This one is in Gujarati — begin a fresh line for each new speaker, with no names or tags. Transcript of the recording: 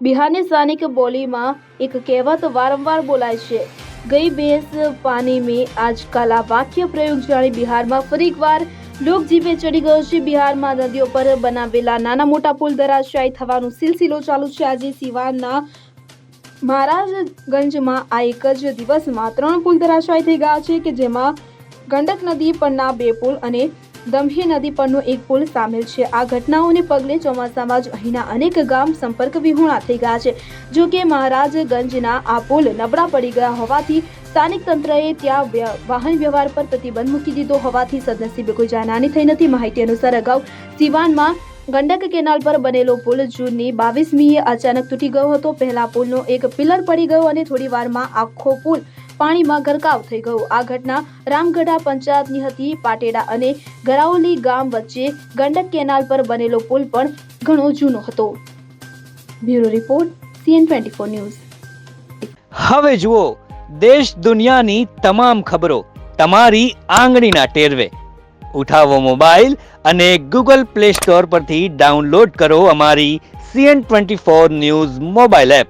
બિહારની સ્થાનિક બોલીમાં એક કહેવત વારંવાર બોલાય છે. ગઈ ભેંસ પાણી મેં આજકાલ આ વાક્ય પ્રયોગ જાણી બિહારમાં ફરી એકવાર લોકજીભે ચડી ગયો છે. બિહારમાં નદીઓ પર બનાવેલા નાના મોટા પુલ ધરાશાયી થવાનો સિલસિલો ચાલુ છે. આજે સિવાનના મહારાજગંજમાં આ એક જ દિવસમાં ત્રણ પુલ ધરાશાયી થઈ ગયા છે કે જેમાં ગંડક નદી પરના બે પુલ અને દમહી નદી પરનો એક પુલ સામેલ છે. આ ઘટનાઓને પગલે ચોમાસામાં જ અહીંના અનેક ગામ સંપર્ક વિહોણા થઈ ગયા છે. જો કે મહારાજગંજના આ પુલ નબળા પડી ગયા હોવાથી સ્થાનિક તંત્રએ ત્યાં વાહન વ્યવહાર પર પ્રતિબંધ મૂકી દીધો હોવાથી સદનસીબે કોઈ જાનહાની થઈ નથી. માહિતી અનુસાર અગાઉ સિવાનમાં ગંડક કેનાલ પર બનેલો પુલ જૂનની બાવીસમીએ અચાનક તૂટી ગયો હતો. પહેલા પુલનો એક પિલર પડી ગયો અને થોડી વારમાં આખો પુલ પાણીમાં ગરકાવ થઈ ગયો. આ ઘટના રામગઢા પંચાયતની હતી. પાટેડા અને ગરાઓલી ગામ વચ્ચે ગંડક કેનાલ પર બનેલો પુલ પણ ઘણો જૂનો હતો. Bureau report, CN twenty four news.
હવે જુઓ, દેશ દુનિયાની તમામ ખબરો તમારી આંગળીના ટેરવે. ઉઠાવો મોબાઈલ અને ગૂગલ પ્લે સ્ટોર પરથી ડાઉનલોડ કરો અમારી CN twenty four news mobile app.